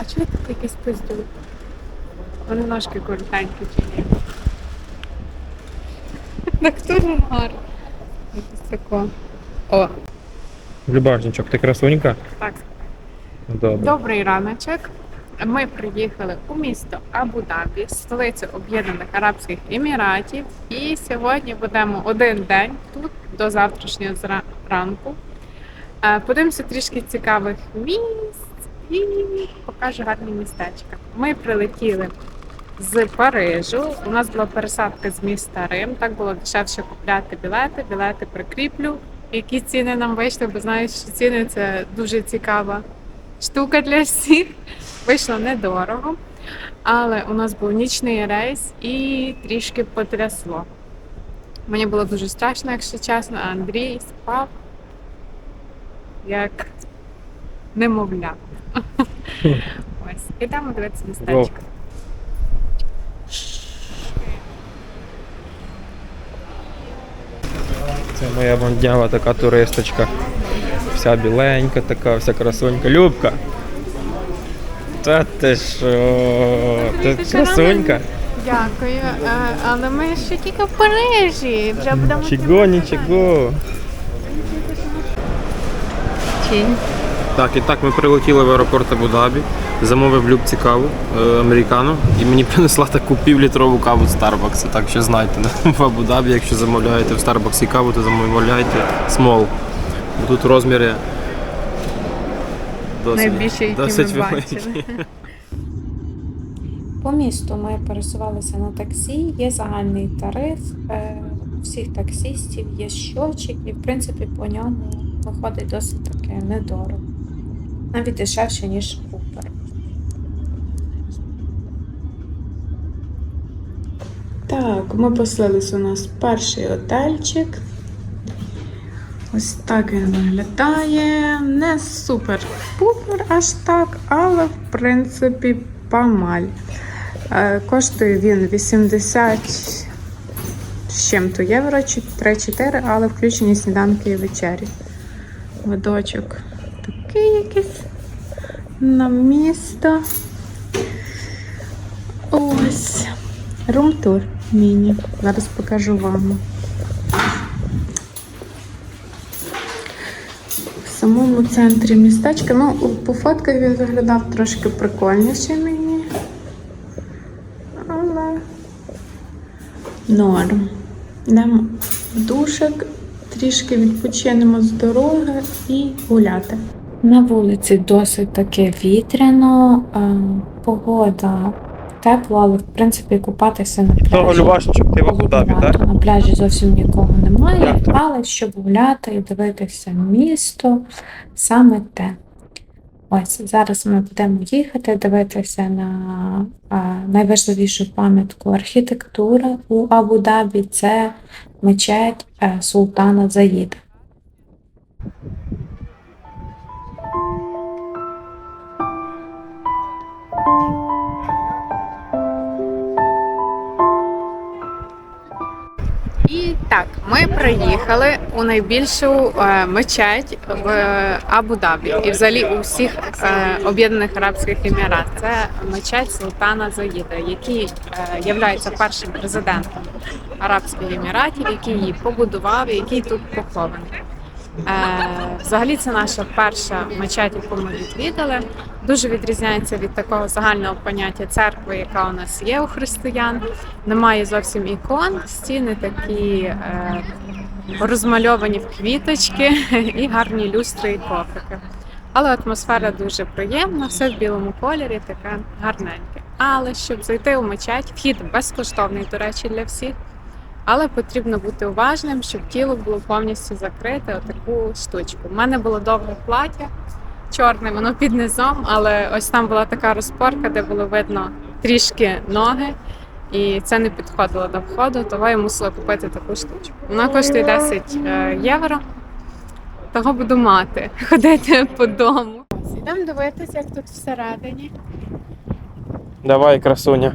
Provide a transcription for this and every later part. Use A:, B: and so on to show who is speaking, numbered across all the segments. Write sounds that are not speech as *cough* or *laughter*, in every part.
A: А чого тут якийсь пиздюк? Вони ножки коротенькі чи ні? *laughs* Так дуже гарно. Якось тако. О,
B: Любажничок, ти красунька?
A: так.
B: Добре.
A: Добрий раночок. Ми приїхали у місто Абу-Дабі, столицю Об'єднаних Арабських Еміратів. І сьогодні будемо один день тут до завтрашнього зра- ранку. Е, Подивимося трішки цікавих місць і покажу гарні містечка. Ми прилетіли з Парижу. У нас була пересадка з міста Рим. Так було дешевше купляти білети. Білети прикріплю. Які ціни нам вийшли, бо знаю, що ціни це дуже цікава штука для всіх. Вийшло недорого, але у нас був нічний рейс і трішки потрясло. Мені було дуже страшно, якщо чесно, а Андрій спав як немовля. Ось, ідемо дивитися містечко.
B: Це моя манднява така туристочка. Вся біленька така, вся красунька. Любка. Та ти що? Ти
A: Ти
B: красунька?
A: Дякую, е, але ми ще тільки в Парижі. Вже будемо
B: Чого, нічого.
A: Тінь.
B: Так, і так ми прилетіли в аеропорт Абу-Дабі, замовив Любці каву е, американу, і мені *laughs* принесла таку півлітрову каву з Starbucks. Так що знайте, *laughs* в Абу-Дабі, якщо замовляєте в Starbucks каву, то замовляйте small. Тут розміри досить,
A: Найбільше, які
B: досить
A: ми бачили. *laughs*
C: По місту ми пересувалися на таксі, є загальний тариф. е, У всіх таксістів є щочик, і в принципі по ньому виходить досить таки недорого. Навіть дешевше, ніж Uber. Так, ми поселилися у нас перший отельчик. Ось так він виглядає. Не супер-пупер аж так, але в принципі памаль. Е, Коштує він 80 з чим-то євро, 3-4, але включені сніданки і вечері. Видочок такий якийсь на місто. Ось. Румтур міні. Зараз покажу вам. В самому центрі містечка. Ну, по фотках він виглядав трошки прикольніше мені. Але норм. Йдемо в душик, трішки відпочинемо з дороги і гуляти. На вулиці досить таки вітряно, е, погода тепла, але в принципі купатися на
B: Того
C: пляжі.
B: Любашничок, ти в Абу-Дабі, так?
C: На пляжі зовсім нікого немає,
B: так?
C: але щоб гуляти і дивитися місто, саме те. Ось зараз ми будемо їхати, дивитися на а, найважливішу пам'ятку архітектури у Абу-Дабі. Це мечеть е, Султана Заїда.
A: Так, ми приїхали у найбільшу е, мечеть в Абу-Дабі і взагалі у всіх е, Об'єднаних Арабських Еміратах. Це мечеть Султана Заїда, який е, являється першим президентом Арабських Еміратів, який її побудував і який тут похований. Е, взагалі, це наша перша мечеть, яку ми відвідали. Дуже відрізняється від такого загального поняття церкви, яка у нас є у християн. Немає зовсім ікон, стіни такі е, розмальовані в квіточки і гарні люстри і кофики. Але атмосфера дуже приємна, все в білому кольорі, таке гарненьке. Але щоб зайти у мечеть, вхід безкоштовний, до речі, для всіх. Але потрібно бути уважним, щоб тіло було повністю закрите отаку штучку. У мене було довге плаття чорне, воно під низом, але ось там була така розпорка, де було видно трішки ноги, і це не підходило до входу, того я мусила купити таку штучку. Вона коштує 10 е, євро. Того буду мати, *laughs* ходити по дому. Ідемо дивитися, як тут всередині.
B: Давай, красуня.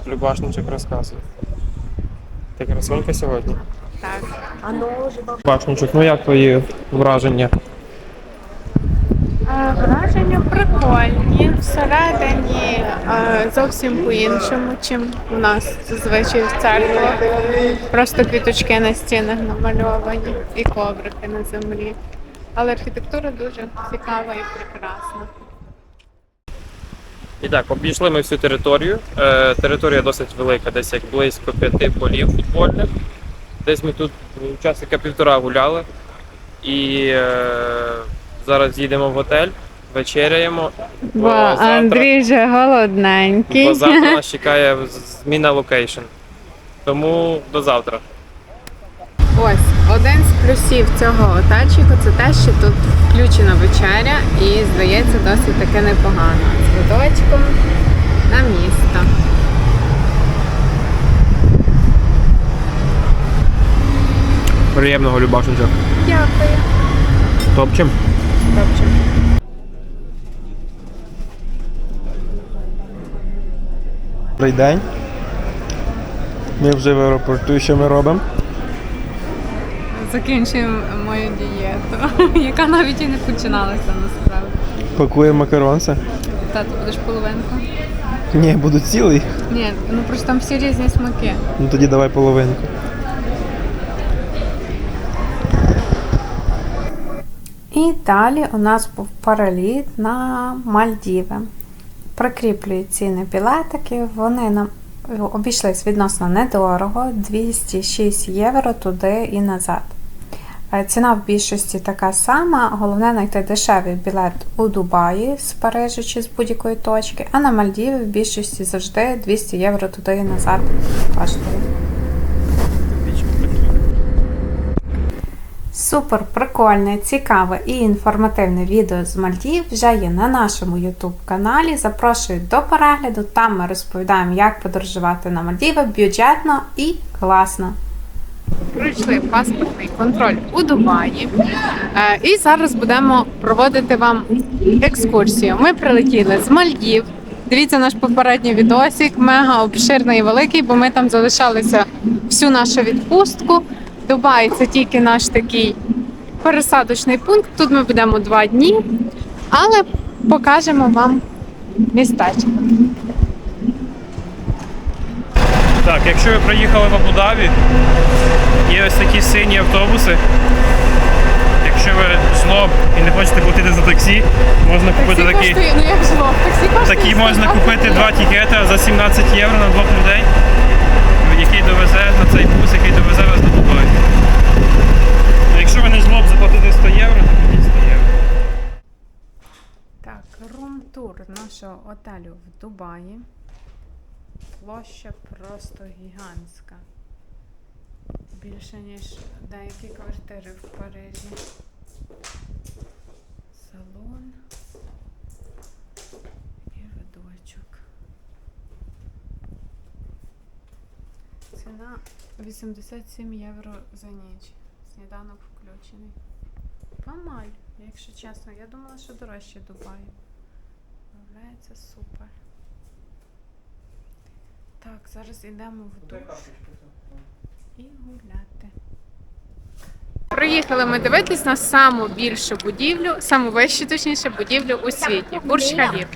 B: Так, Любашничок розказує. Ти красунька сьогодні?
A: Так.
B: Любашничок, ну як твої враження?
A: Е, Враження прикольні. Всередині е, зовсім по-іншому, чим у нас зазвичай в церквах. Просто квіточки на стінах намальовані і коврики на землі. Але архітектура дуже цікава і прекрасна.
B: І так, обійшли ми всю територію. Е, територія досить велика, десь як близько п'яти полів футбольних. Десь ми тут часика півтора гуляли. І е, зараз їдемо в готель, вечеряємо.
A: Бо Андрій вже голодненький.
B: бо завтра *laughs* нас чекає зміна локейшн. Тому до завтра.
A: Ось один з плюсів цього готельчику це те, що тут включена вечеря і здається досить таки непогано. З видочком на місто.
B: Приємного Любашничок.
A: Дякую.
B: Топчем.
A: Добре.
D: Добрий день. Ми вже в аеропорту, що ми робимо?
A: Закінчуємо мою дієту, *laughs* яка навіть і не починалася насправді.
D: Пакуємо макаронси.
A: Тато, будеш половинку?
D: Ні, буду цілий.
A: Ні, ну просто там всі різні смаки.
D: Ну тоді давай половинку.
C: І далі у нас був переліт на Мальдіви. Прикріплюю ціни білетики. Вони нам обійшлись відносно недорого 206 євро туди і назад. Е, Ціна в більшості така сама. Головне знайти дешевий білет у Дубаї з Парижа чи з будь-якої точки, а на Мальдіви в більшості завжди 200 євро туди і назад коштує. Супер прикольне, цікаве і інформативне відео з Мальдів вже є на нашому YouTube каналі. Запрошую до перегляду. Там ми розповідаємо, як подорожувати на Мальдіви бюджетно і класно.
A: Пройшли паспортний контроль у Дубаї. Е, І зараз будемо проводити вам екскурсію. Ми прилетіли з Мальдів. Дивіться наш попередній відосик, мега обширний і великий, бо ми там залишалися всю нашу відпустку. Дубай це тільки наш такий пересадочний пункт. Тут ми будемо два дні, але покажемо вам містечко.
B: Так, якщо ви приїхали в Абу-Дабі, є ось такі сині автобуси. Якщо ви жлоб і не хочете платити за таксі, можна купити
A: Таксі
B: такі.
A: коштує, ну як жлоб, таксі коштує
B: Такі можна купити два тікети за 17 євро на двох людей, який довезе на цей бус, який довезе вас до Дубаю. Ну, Якщо ви не жлоб заплатити 100 євро, то купіть 100 євро.
A: Так, рум-тур нашого отелю в Дубаї. Площа просто гігантська. Більше, ніж деякі квартири в Парижі. Салон і видочок. Ціна 87 євро за ніч. Сніданок включений. Помаль, якщо чесно. Я думала, що дорожче Дубай. Виявляється супер. Так, зараз йдемо в душ і гуляти. Приїхали ми дивитись на саму більшу будівлю, саму вищу, точніше, будівлю у світі Бурж Халіф.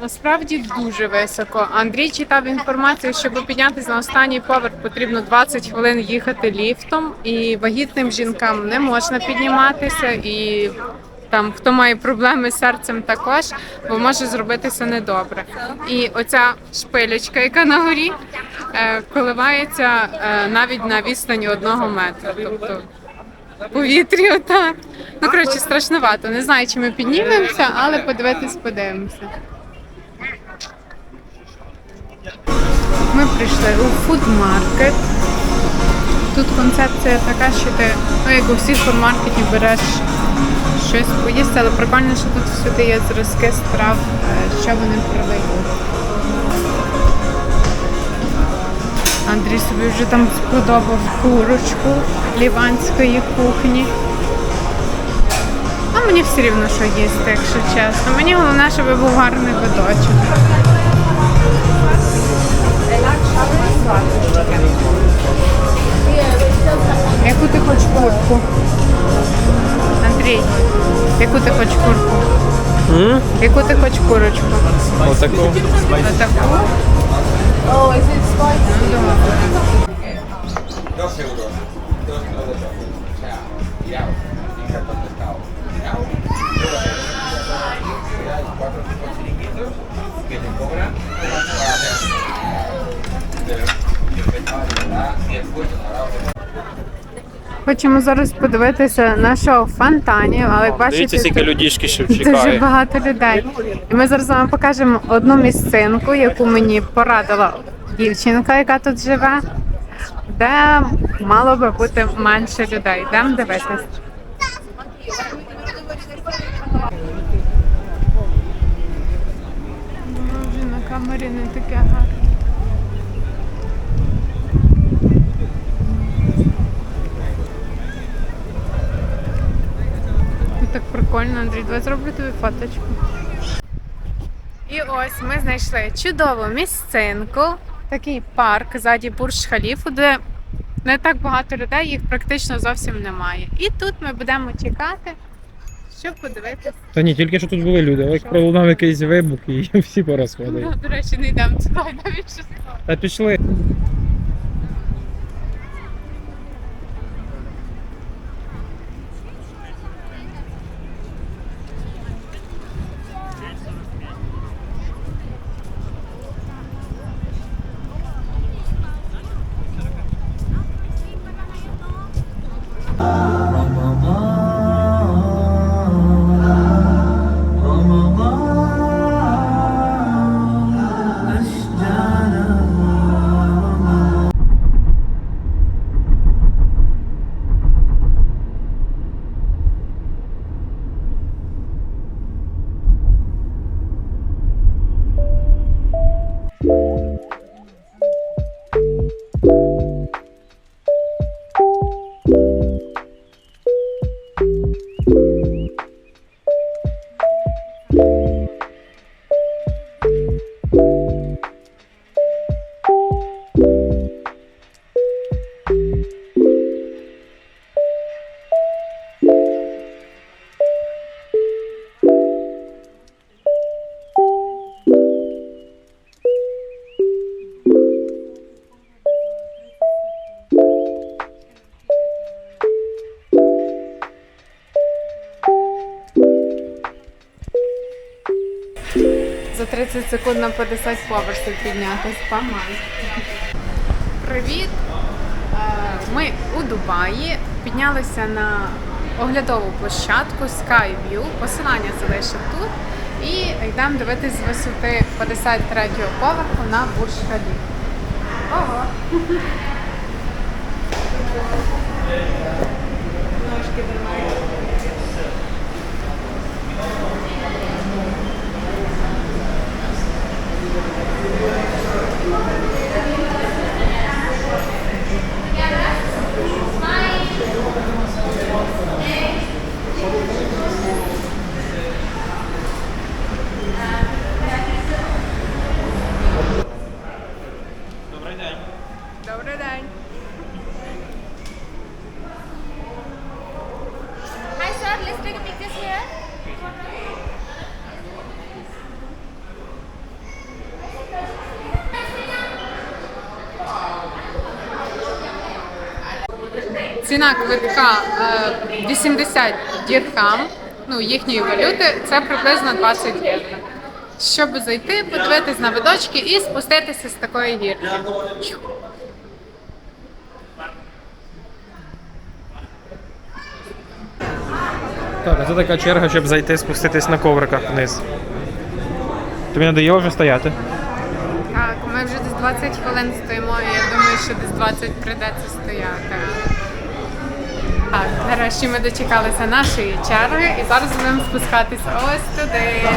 A: Насправді дуже високо. Андрій читав інформацію, щоб піднятися на останній поверх, потрібно 20 хвилин їхати ліфтом, і вагітним жінкам не можна підніматися. І там хто має проблеми з серцем, також бо може зробитися недобре. І оця шпилечка, яка на горі, е, коливається е, навіть на відстані одного метра. Тобто повітрі отак. Ну коротше, страшновато. Не знаю, чи ми піднімемося, але подивитись, подивимося. Ми прийшли у фудмаркет. Тут концепція така, що ти, ну як у всіх фудмаркетів береш щось поїсти, але прикольно, що тут всюди є зразки страв, е, що вони продають. Андрій собі вже там сподобав курочку ліванської кухні. А мені все рівно, що їсти, якщо чесно. Мені головне, щоб був гарний видочок. Яку ти хочеш курку? Яку ти хочеш курку?
B: М?
A: Яку ти хочеш курочку?
B: Отаку.
A: Отаку? Ну, добре. Хочемо зараз подивитися на шоу фонтанів, але як бачите,
B: Дивіться, скільки
A: тут
B: людішки ще
A: дуже
B: чекає.
A: багато людей. І ми зараз вам покажемо одну місцинку, яку мені порадила дівчинка, яка тут живе, де мало би бути менше людей. Йдемо дивитися. На камері не таке гарне. Так прикольно, Андрій, давай зроблю тобі фоточку. І ось ми знайшли чудову місцинку, такий парк ззаді Бурж Халіфу, де не так багато людей, їх практично зовсім немає. І тут ми будемо чекати, щоб подивитися.
D: Та ні, тільки що тут були люди, але як пролунав якийсь вибух і *laughs* всі порозходили.
A: Ну, до речі, не йдемо туди, навіть що
D: Та пішли.
A: 30 секунд на 50 поверхів піднятись. Памай. Привіт! Е, Ми у Дубаї піднялися на оглядову площадку Skyview. Посилання залишу тут. І йдемо дивитись з висоти 53-го поверху на Бурж Халіф. Ого! Ножки тримай. Добрий Ціна квитка е, 80 дірхам, ну їхньої валюти, це приблизно 20 євро. Щоб зайти, подивитись на видочки і спуститися з такої гірки.
D: Так, а це така черга, щоб зайти спуститись на ковриках вниз. Тобі надоїло вже стояти?
A: Так, ми вже десь 20 хвилин стоїмо, і я думаю, що десь 20 прийдеться стояти. Так, нарешті ми дочекалися нашої черги і зараз будемо спускатися ось туди.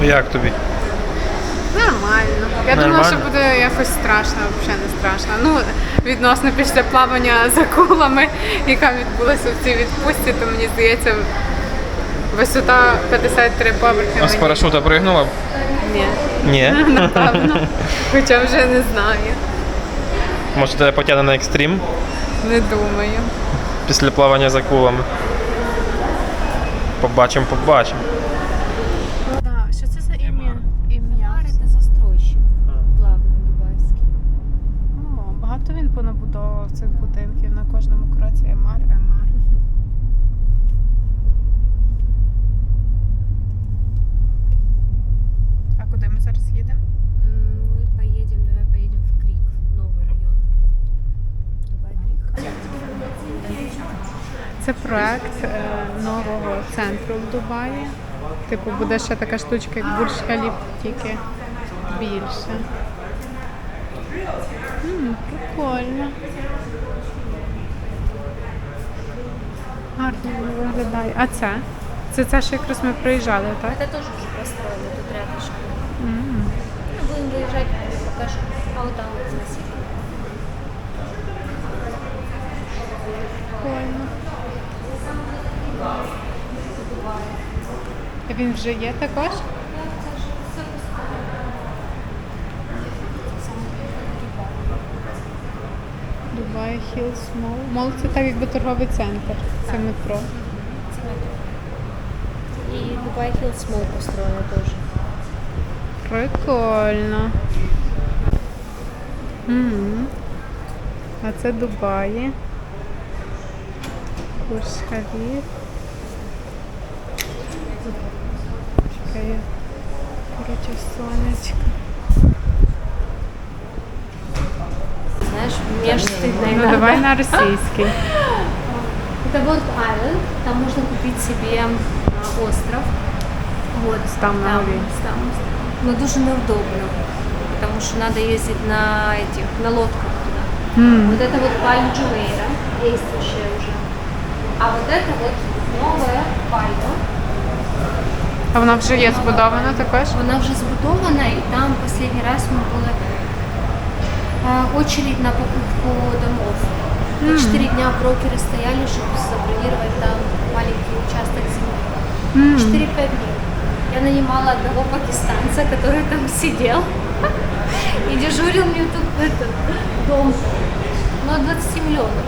D: Ну, як тобі?
A: Я думала, що буде якось страшно, взагалі не страшно. Ну, відносно після плавання з акулами, яка відбулася в цій відпустці, то мені здається, висота 53 поверхи.
D: А з
A: мені-
D: парашута пригнула?
A: Ні,
D: Ні. *laughs*
A: напевно. Хоча вже не знаю.
D: Може тебе потягне на екстрім
A: Не думаю.
D: після плавання з акулами. Побачимо, побачимо.
A: проект е, нового центру в Дубаї. Типу, буде ще така штучка, як Бурж Халіф, тільки більше. М, прикольно. Гарно воно виглядає. А це? Це це ж якраз ми приїжджали, так?
E: Это тоже уже построено тут рядышком. Ну, Будем выезжать, покажу. А вот там вот красиво.
A: Прикольно. Він вже є також? Дубай Хілс Мол. Мол це так якби торговий центр. Це метро.
E: И Дубай Хиллс Молл построено тоже.
A: Прикольно. М. А це Дубаї. Бурж Халіф. Короче, сонечко.
E: Знаешь, мне аж стыдно
A: Ну
E: иногда.
A: давай на *laughs* російський.
E: Это вот Island, там можно купить себе а, остров. Вот,
A: Там на
E: там. Но дуже неудобно, потому что надо ездить на этих, на лодках туда.
A: М.
E: Вот это вот Пальм Джувейра, действующая уже. А вот это вот новая Пальма.
A: А вона вже є збудована також?
E: Вона вже збудована, і там останній раз ми були а, очередь на покупку домов. Мы четыре дня в брокере стояли, чтобы забронировать там маленький участок земли. 4-5 дней. Я нанимала одного пакистанца, который там сидел *laughs* и дежурил мне тут этот дом. Ну, от 20 миллионов.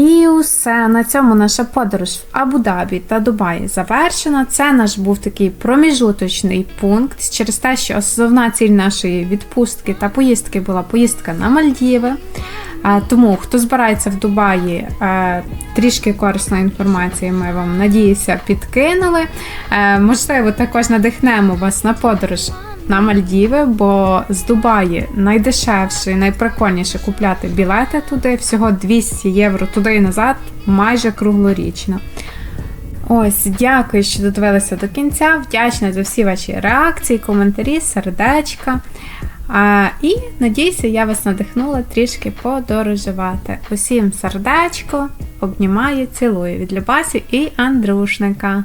C: І усе на цьому наша подорож в Абу-Дабі та Дубаї завершена. Це наш був такий проміжуточний пункт через те, що основна ціль нашої відпустки та поїздки була поїздка на Мальдіви. Тому хто збирається в Дубаї, е, трішки корисної інформації ми вам надіюся підкинули. Е, Можливо, також надихнемо вас на подорож на Мальдіви, бо з Дубаї найдешевше найприкольніше купляти білети туди, всього 200 євро туди і назад, майже круглорічно. Ось, дякую, що додивилися до кінця. Вдячна за всі ваші реакції, коментарі, сердечка. А, і надіюся, я вас надихнула трішки подорожувати. Усім сердечко, обнімаю, цілую від Любасі і Андрушника.